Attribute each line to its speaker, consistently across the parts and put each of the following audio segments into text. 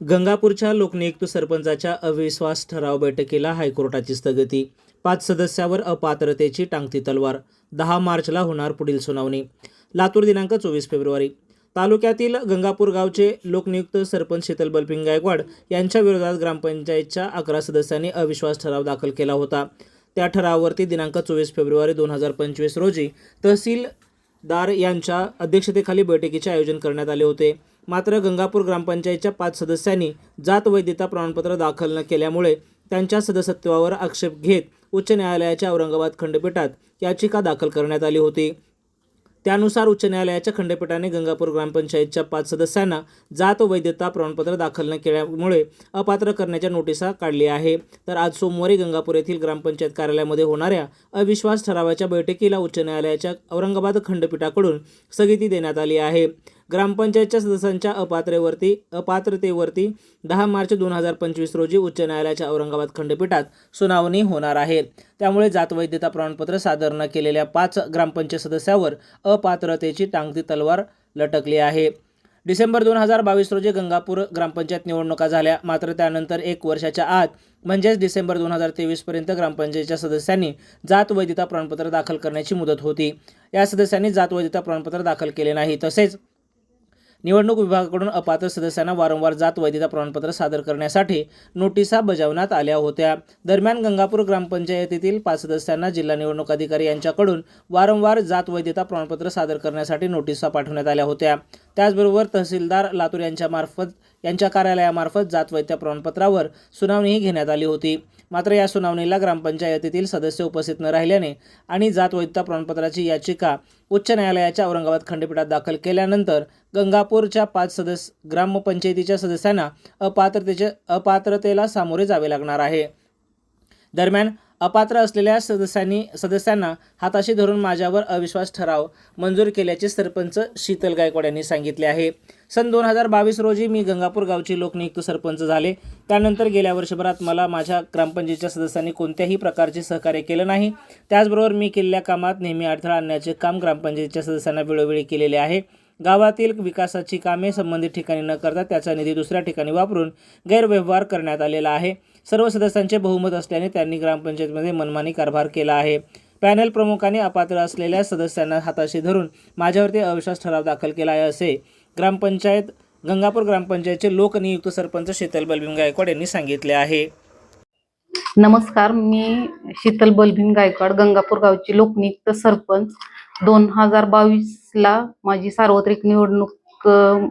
Speaker 1: गंगापूरच्या लोकनियुक्त सरपंचाच्या अविश्वास ठराव बैठकीला हायकोर्टाची स्थगिती. पाच सदस्यावर अपात्रतेची टांगती तलवार. दहा मार्चला होणार पुढील सुनावणी. लातूर दिनांक चोवीस फेब्रुवारी. तालुक्यातील गंगापूर गावचे लोकनियुक्त सरपंच शीतल बलपिंग गायकवाड यांच्या विरोधात ग्रामपंचायतच्या अकरा सदस्यांनी अविश्वास ठराव दाखल केला होता. त्या ठरावावरती दिनांक चोवीस फेब्रुवारी दोन हजार पंचवीस रोजी तहसीलदार यांच्या अध्यक्षतेखाली बैठकीचे आयोजन करण्यात आले होते. मात्र गंगापूर ग्रामपंचायतच्या पाच सदस्यांनी जात वैधता प्रमाणपत्र दाखल न केल्यामुळे त्यांच्या सदस्यत्वावर आक्षेप घेत उच्च न्यायालयाच्या औरंगाबाद खंडपीठात याचिका दाखल करण्यात आली होती. त्यानुसार उच्च न्यायालयाच्या खंडपीठाने गंगापूर ग्रामपंचायतच्या पाच सदस्यांना जात वैधता प्रमाणपत्र दाखल न केल्यामुळे अपात्र करण्याच्या नोटिसा काढली आहे. तर आज सोमवारी गंगापूर येथील ग्रामपंचायत कार्यालयामध्ये होणाऱ्या अविश्वास ठरावाच्या बैठकीला उच्च न्यायालयाच्या औरंगाबाद खंडपीठाकडून स्थगिती देण्यात आली आहे. ग्रामपंचायतच्या सदस्यांच्या अपात्रेवरती अपात्रतेवरती दहा मार्च दोन हजार पंचवीस रोजी उच्च न्यायालयाच्या औरंगाबाद खंडपीठात सुनावणी होणार आहे. त्यामुळे जातवैधता प्रमाणपत्र सादर न केलेल्या पाच ग्रामपंचायत सदस्यावर अपात्रतेची टांगती तलवार लटकली आहे. डिसेंबर दोन हजार बावीस रोजी गंगापूर ग्रामपंचायत निवडणुका झाल्या. मात्र त्यानंतर एक वर्षाच्या आत म्हणजेच डिसेंबर दोन हजार तेवीसपर्यंत ग्रामपंचायतच्या सदस्यांनी जात वैधता प्रमाणपत्र दाखल करण्याची मुदत होती. या सदस्यांनी जात वैधता प्रमाणपत्र दाखल केले नाही. तसेच निवडणूक विभागाकडून अपात्र सदस्यांना वारंवार जात वैधता प्रमाणपत्र सादर करण्यासाठी नोटिसा बजावण्यात आल्या होत्या. दरम्यान गंगापूर ग्रामपंचायतीतील पाच सदस्यांना जिल्हा निवडणूक अधिकारी यांच्याकडून वारंवार जात वैधता प्रमाणपत्र सादर करण्यासाठी नोटिसा पाठवण्यात आल्या होत्या. त्याचबरोबर तहसीलदार लातूर यांच्यामार्फत यांच्या कार्यालयामार्फत जात वैधता प्रमाणपत्रावर सुनावणीही घेण्यात आली होती. मात्र या सुनावणीला ग्रामपंचायतीतील सदस्य उपस्थित न राहिल्याने आणि जात वैधता प्रमाणपत्राची याचिका उच्च न्यायालयाच्या औरंगाबाद खंडपीठात दाखल केल्यानंतर गंगापूरच्या पाच सदस्य ग्रामपंचायतीच्या सदस्यांना अपात्रतेचे अपात्रतेला सामोरे जावे लागणार आहे. दरम्यान अपात्र असलेल्या सदस्यांनी सदस्यांना हाताशी धरून माझ्यावर अविश्वास ठराव मंजूर केल्याचे सरपंच शीतल गायकवाड यांनी सांगितले आहे. सन दोन हजार बावीस रोजी मी गंगापूर गावचे लोकनियुक्त सरपंच झाले. त्यानंतर गेल्या वर्षभरात मला माझ्या ग्रामपंचायतीच्या सदस्यांनी कोणत्याही प्रकारचे सहकार्य केलं नाही. त्याचबरोबर मी केलेल्या कामात नेहमी अडथळा आणण्याचे काम ग्रामपंचायतीच्या सदस्यांना वेळोवेळी केलेले आहे. गावातील विकासाची कामे संबंधित ठिकाणी न करता त्याचा निधी दुसऱ्या ठिकाणी वापरून गैरव्यवहार करण्यात आलेला आहे. सर्व सदस्यांचे बहुमत असल्याने त्यांनी ग्रामपंचायतीमध्ये मनमानी कारभार केला आहे. पॅनल प्रमुखांनी अपात्र असलेल्या सदस्यांना हाताशी धरून माझ्यावरती अविश्वास ठराव दाखल केला आहे असे ग्रामपंचायत गंगापूर ग्रामपंचायतचे लोकनियुक्त सरपंच शीतल बलभीम गायकवाड यांनी सांगितले आहे.
Speaker 2: नमस्कार मी शीतल बलभीम गायकवाड गंगापूर गावची लोकनियुक्त सरपंच. दोन हजार बावीस ला माझी सार्वत्रिक निवडणूकमध्ये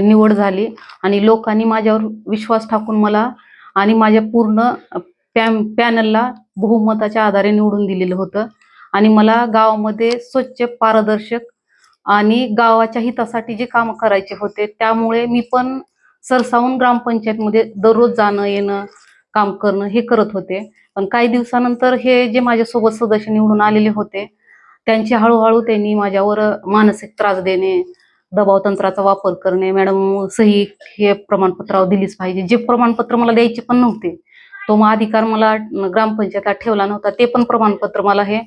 Speaker 2: निवड झाली आणि लोकांनी माझ्यावर विश्वास टाकून मला आणि माझ्या पूर्ण पॅम पॅनलला बहुमताच्या आधारे निवडून दिलेलं होतं. आणि मला गावामध्ये स्वच्छ पारदर्शक आणि गावाच्या हितासाठी जे काम करायचे होते त्यामुळे मी पण सरसावून ग्रामपंचायतमध्ये दररोज जाणं येणं काम करणं हे करत होते. पण काही दिवसानंतर हे जे माझ्यासोबत सदस्य निवडून आलेले होते त्यांची हळूहळू त्यांनी माझ्यावर मानसिक त्रास देणे दबाव तंत्राचा वापर करणे. मॅडम सही हे प्रमाणपत्रावर दिलीच पाहिजे. जे प्रमाणपत्र मला द्यायचे पण नव्हते तो मग अधिकार मला ग्रामपंचायतात ठेवला नव्हता. ते पण प्रमाणपत्र मला हे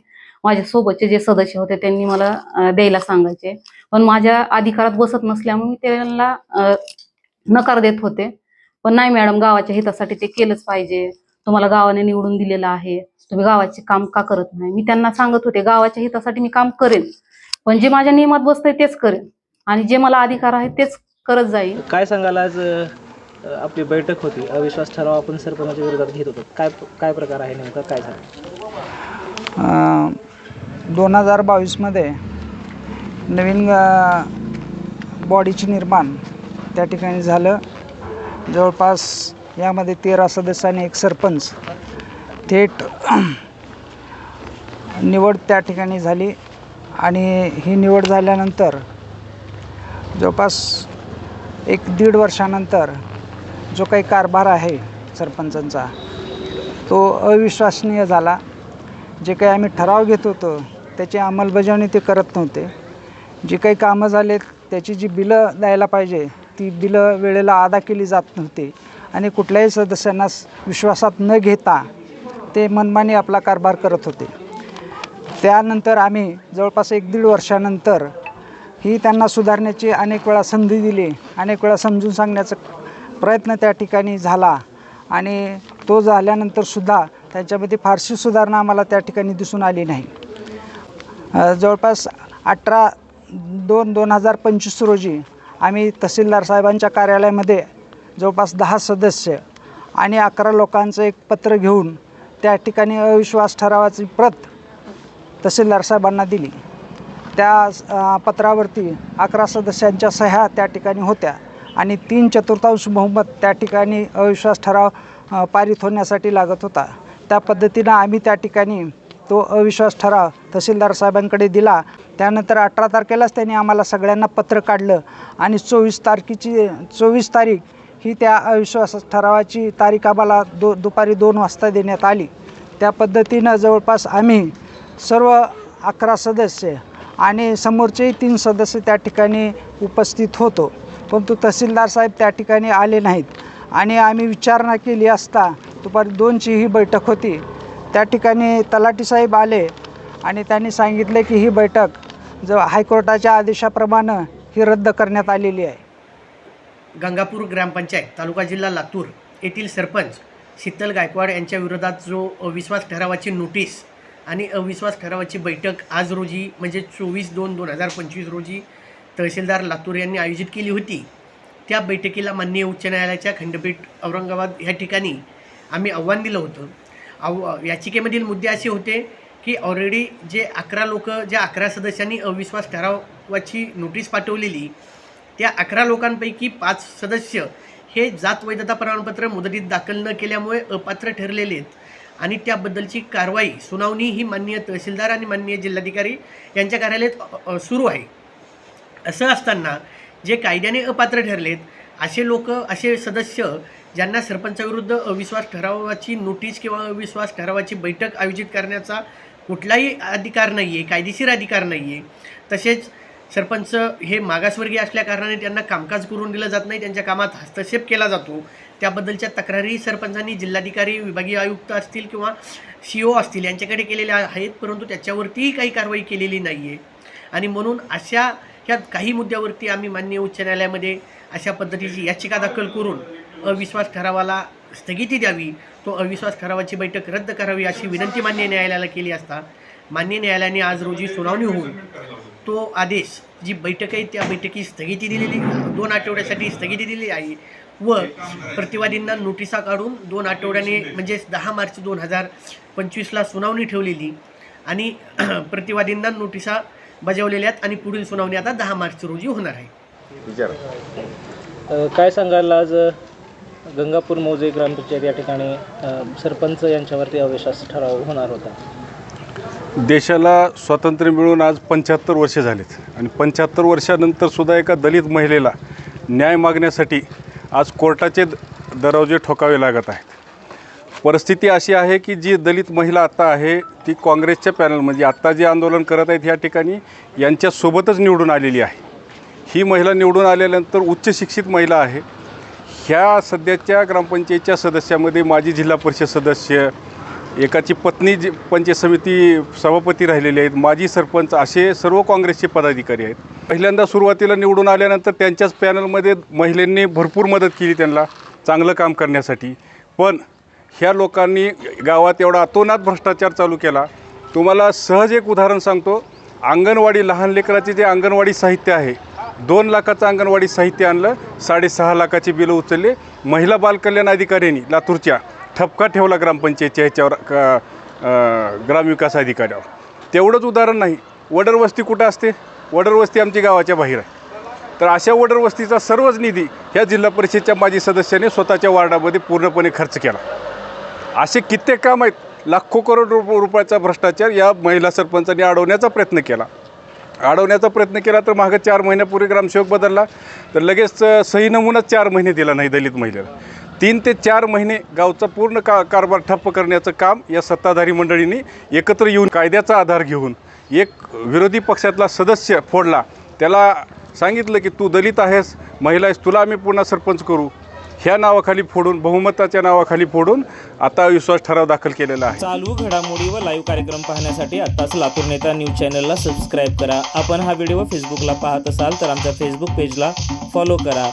Speaker 2: माझ्या सोबतचे जे सदस्य होते त्यांनी मला द्यायला सांगायचे. पण माझ्या अधिकारात बसत नसल्यामुळे मी त्यांना नकार देत होते. पण नाही मॅडम गावाच्या हितासाठी ते केलंच पाहिजे. तुम्हाला गावाने निवडून दिलेलं आहे. तुम्ही गावाचे काम का करत नाही? मी त्यांना सांगत होते गावाच्या हितासाठी मी काम करेन. पण जे माझ्या नियमात बसतंय तेच करेन. आणि जे मला अधिकार आहे तेच करत जाईल.
Speaker 1: काय सांगाल आज आपली बैठक होती. अविश्वास ठराव आपण सरपंचाच्या विरोधात घेत होतो. काय काय प्रकार आहे नेमका? काय झालं?
Speaker 3: दोन हजार बावीसमध्ये नवीन बॉडीचे निर्माण त्या ठिकाणी झालं. जवळपास यामध्ये तेरा सदस्य आणि एक सरपंच थेट निवड त्या ठिकाणी झाली. आणि ही निवड झाल्यानंतर जवळपास एक दीड वर्षानंतर जो काही कारभार आहे सरपंचांचा तो अविश्वसनीय झाला. जे काही आम्ही ठराव घेत होतो त्याची अंमलबजावणी ते करत नव्हते. जी काही कामं झालेत त्याची जी बिलं द्यायला पाहिजे ती बिलं वेळेला अदा केली जात नव्हती. आणि कुठल्याही सदस्यांना विश्वासात न घेता ते मनमानी आपला कारभार करत होते. त्यानंतर आम्ही जवळपास एक दीड वर्षानंतर ही त्यांना सुधारण्याची अनेक वेळा संधी दिली अनेक वेळा समजून सांगण्याचा प्रयत्न त्या ठिकाणी झाला आणि तो झाल्यानंतरसुद्धा त्याच्यामध्ये फारशी सुधारणा आम्हाला त्या ठिकाणी दिसून आली नाही. जवळपास अठरा दोन दोन हजार पंचवीस रोजी आम्ही तहसीलदार साहेबांच्या कार्यालयामध्ये जवळपास दहा सदस्य आणि अकरा लोकांचं एक पत्र घेऊन त्या ठिकाणी अविश्वास ठरावाची प्रत तहसीलदार साहेबांना दिली. त्या पत्रावरती अकरा सदस्यांच्या सह्या त्या ठिकाणी होत्या आणि तीन चतुर्थांश बहुमत त्या ठिकाणी अविश्वास ठराव पारित होण्यासाठी लागत होता. त्या पद्धतीनं आम्ही त्या ठिकाणी तो अविश्वास ठराव तहसीलदार साहेबांकडे दिला. त्यानंतर अठरा तारखेलाच त्यांनी आम्हाला सगळ्यांना पत्र काढलं आणि चोवीस तारखेची चोवीस तारीख ही त्या अविश्वास ठरावाची तारीख आम्हाला दो दुपारी दोन वाजता देण्यात आली. त्या पद्धतीनं जवळपास आम्ही सर्व अकरा सदस्य आणि समोरचेही तीन सदस्य त्या ठिकाणी उपस्थित होतो. परंतु तहसीलदार साहेब त्या ठिकाणी आले नाहीत आणि आम्ही विचारणा केली असता दुपारी दोनची ही बैठक होती. त्या ठिकाणी तलाठी साहेब आले आणि त्यांनी सांगितले की ही बैठक ज हायकोर्टाच्या आदेशाप्रमाणे ही रद्द करण्यात आलेली आहे.
Speaker 4: गंगापूर ग्रामपंचायत तालुका जिल्हा लातूर येथील सरपंच शीतल गायकवाड यांच्या विरोधात जो अविश्वास ठरावाची नोटीस आणि अविश्वास ठरावाची बैठक आज रोजी म्हणजे चोवीस दोन दोन हजार पंचवीस रोजी तहसीलदार लातूर यांनी आयोजित केली होती. त्या बैठकीला माननीय उच्च न्यायालयाच्या खंडपीठ औरंगाबाद ह्या ठिकाणी आम्ही आव्हान दिलं होतं. आव याचिकेमधील मुद्दे असे होते की ऑलरेडी जे अकरा लोक ज्या अकरा सदस्यांनी अविश्वास ठरावाची नोटीस पाठवलेली त्या अकरा लोकांपैकी पाच सदस्य हे जात वैधता प्रमाणपत्र मुदतीत दाखल न केल्यामुळे अपात्र ठरलेले आहेत. आणि त्याबद्दलची कारवाई सुनावणी ही माननीय तहसीलदार आणि माननीय जिल्हाधिकारी यांच्या कार्यालयात सुरू आहे. असं असताना जे कायद्याने अपात्र ठरलेत असे लोक असे सदस्य ज्यांना सरपंचाविरुद्ध अविश्वास ठरावाची नोटीस किंवा अविश्वास ठरावाची बैठक आयोजित करण्याचा कुठलाही अधिकार नाही आहे कायदेशीर अधिकार नाही आहे तसेच सरपंच हे मागासवर्गीय असल्याकारणाने त्यांना कामकाज करून दिलं जात नाही त्यांच्या कामात हस्तक्षेप केला जातो. त्याबद्दलच्या तक्रारी सरपंचांनी जिल्हाधिकारी विभागीय आयुक्त असतील किंवा सी ओ असतील यांच्याकडे केलेल्या आहेत परंतु त्याच्यावरतीही काही कारवाई केलेली नाही आहे आणि म्हणून अशा ह्या काही मुद्द्यावरती आम्ही माननीय उच्च न्यायालयामध्ये अशा पद्धतीची याचिका दाखल करून अविश्वास ठरावाला स्थगिती द्यावी. तो अविश्वास ठरावाची बैठक रद्द करावी अशी विनंती मान्य न्यायालयाला केली असता. मान्य न्यायालयाने आज रोजी सुनावणी होऊन तो आदेश जी बैठक आहे त्या बैठकी स्थगिती दिलेली दोन आठवड्यासाठी स्थगिती दिली आहे. व प्रतिवादींना नोटिसा काढून दोन आठवड्याने म्हणजेच दहा मार्च दोन हजार पंचवीसला सुनावणी ठेवलेली. आणि प्रतिवादींना नोटिसा बजावलेल्या आहेत आणि पुढील सुनावणी आता दहा मार्च रोजी होणार आहे.
Speaker 1: काय सांगाल आज गंगापूर मौजे ग्रामपंचायत या ठिकाणी सरपंच यांच्यावरती अविश्वास ठराव होणार होता?
Speaker 5: देशाला स्वातंत्र्य मिळून आज पंच्याहत्तर वर्षे झालीत. आणि पंच्याहत्तर वर्षानंतर सुद्धा एका दलित महिलेला न्याय मागण्यासाठी आज कोर्टाचे द- दरवाजे ठोकावे लागत आहेत. परिस्थिती अशी आहे की जी दलित महिला आत्ता आहे ती काँग्रेसच्या पॅनल म्हणजे आत्ता जे आंदोलन करत आहेत या ठिकाणी यांच्यासोबतच निवडून आलेली आहे. ही महिला निवडून आल्यानंतर उच्च शिक्षित महिला आहे. ह्या सध्याच्या ग्रामपंचायतच्या सदस्यामध्ये माजी जिल्हा परिषद सदस्य एकाची पत्नी जी पंचायत समिती सभापती राहिलेले आहेत. माजी सरपंच असे सर्व काँग्रेसचे पदाधिकारी आहेत. पहिल्यांदा सुरुवातीला निवडून आल्यानंतर त्यांच्याच पॅनलमध्ये महिलांनी भरपूर मदत केली त्यांना चांगलं काम करण्यासाठी. पण ह्या लोकांनी गावात एवढा अतोनात भ्रष्टाचार चालू केला. तुम्हाला सहज एक उदाहरण सांगतो. अंगणवाडी लहान लेकराचे जे अंगणवाडी साहित्य आहे दोन लाखाचं अंगणवाडी साहित्य आणलं साडेसहा लाखाची बिलं उचलले. महिला बालकल्याण अधिकाऱ्यांनी लातूरच्या ठपका ठेवला ग्रामपंचायतच्या ह्याच्यावर क ग्रामविकास अधिकाऱ्यावर. तेवढंच उदाहरण नाही. वडरवस्ती कुठं असते? वडरवस्ती आमची गावाच्या बाहेर आहे. तर अशा वडरवस्तीचा सर्वच निधी ह्या जिल्हा परिषदच्या माजी सदस्याने स्वतःच्या वार्डामध्ये पूर्णपणे खर्च केला. असे कित्येक काम आहेत. लाखो करोड रुप रुपयाचा भ्रष्टाचार या महिला सरपंचांनी अडवण्याचा प्रयत्न केला. अडवण्याचा प्रयत्न केला तर मागं चार महिन्यापूर्वी ग्रामसेवक बदलला. तर लगेच सही नमुनाच चार महिने दिला नाही दलित महिलेला. तीन ते चार महिने गावचा पूर्ण का कारभार ठप्प करण्याचं काम या सत्ताधारी मंडळींनी एकत्र येऊन कायद्याचा आधार घेऊन एक विरोधी पक्षातला सदस्य फोडला. त्याला सांगितलं की तू दलित आहेस महिला आहेस तुला आम्ही पुन्हा सरपंच करू. ह्या नावाखाली फोडून बहुमताच्या नावाखाली फोडून आता विश्वास ठराव दाखल केलेला आहे.
Speaker 1: चालू घडामोडी व लाईव्ह कार्यक्रम पाहण्यासाठी आत्ताच लातूर नेता न्यूज चॅनलला सबस्क्राईब करा. आपण हा व्हिडिओ फेसबुकला पाहत असाल तर आमच्या फेसबुक पेजला फॉलो करा.